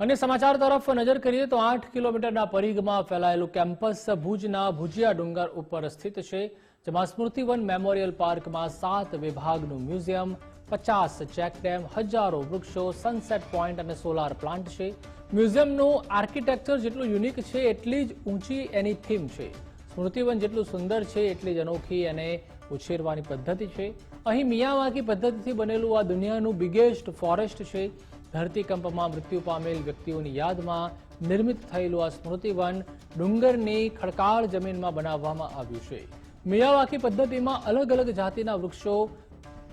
અને સમાચાર તરફ નજર કરીએ તો આઠ કિલોમીટરના પરિઘમાં ફેલાયેલું કેમ્પસ ભુજના ભુજિયા ડુંગર ઉપર સ્થિત છે, જેમાં સ્મૃતિવન મેમોરિયલ પાર્કમાં સાત વિભાગનું મ્યુઝિયમ, પચાસ ચેકડેમ હજારો વૃક્ષો, સનસેટ પોઈન્ટ અને સોલાર પ્લાન્ટ છે. મ્યુઝિયમનું આર્કિટેક્ચર જેટલું યુનિક છે, એટલી જ ઊંચી એની થીમ છે. સ્મૃતિવન જેટલું સુંદર છે, એટલી જ અનોખી અને ઉછેરવાની પદ્ધતિ છે. અહીં મિયાવાકી પદ્ધતિથી બનેલું આ દુનિયાનું બિગેસ્ટ ફોરેસ્ટ છે. ધરતીકંપમાં મૃત્યુ પામેલ વ્યક્તિઓની યાદમાં નિર્મિત થયેલું આ સ્મૃતિવન ડુંગરની ખડકાળ જમીનમાં બનાવવામાં આવ્યું છે. મિયાવાકી પદ્ધતિમાં અલગ અલગ જાતિના વૃક્ષો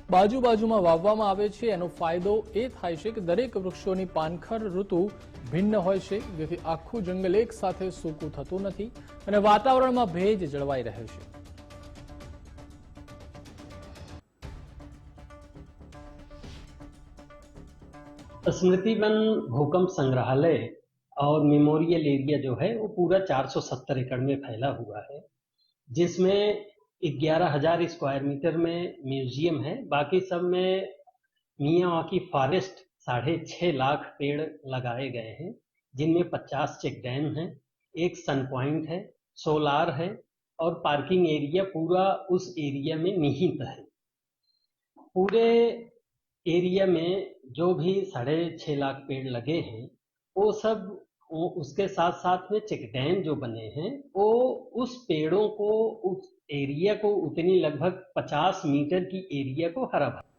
બાજુ બાજુમાં વાવવામાં આવે છે એનો ફાયદો એ થાય છે કે દરેક વૃક્ષોની પાનખર ઋતુ ભિન્ન હોય છે જેથી આખું જંગલ એક સાથે સૂકું થતું નથી અને વાતાવરણમાં ભેજ જળવાઈ રહે છે स्मृति वन भूकंप संग्रहालय और मेमोरियल एरिया जो है वो पूरा 470 एकड़ में फैला हुआ है जिसमें ग्यारह हज़ार स्क्वायर मीटर में म्यूज़ियम है। बाकी सब में मियावाकी फॉरेस्ट साढ़े छः लाख पेड़ लगाए गए हैं, जिनमें 50 चेक डैम हैं, एक सन पॉइंट है, सोलार है और पार्किंग एरिया पूरा उस एरिया में निहित है। पूरे एरिया में जो भी साढ़े छः लाख पेड़ लगे हैं, वो सब उसके साथ साथ में चेक डैम जो बने हैं, वो उस पेड़ों को उस एरिया को उतनी लगभग 50 मीटर की एरिया को हरा भरा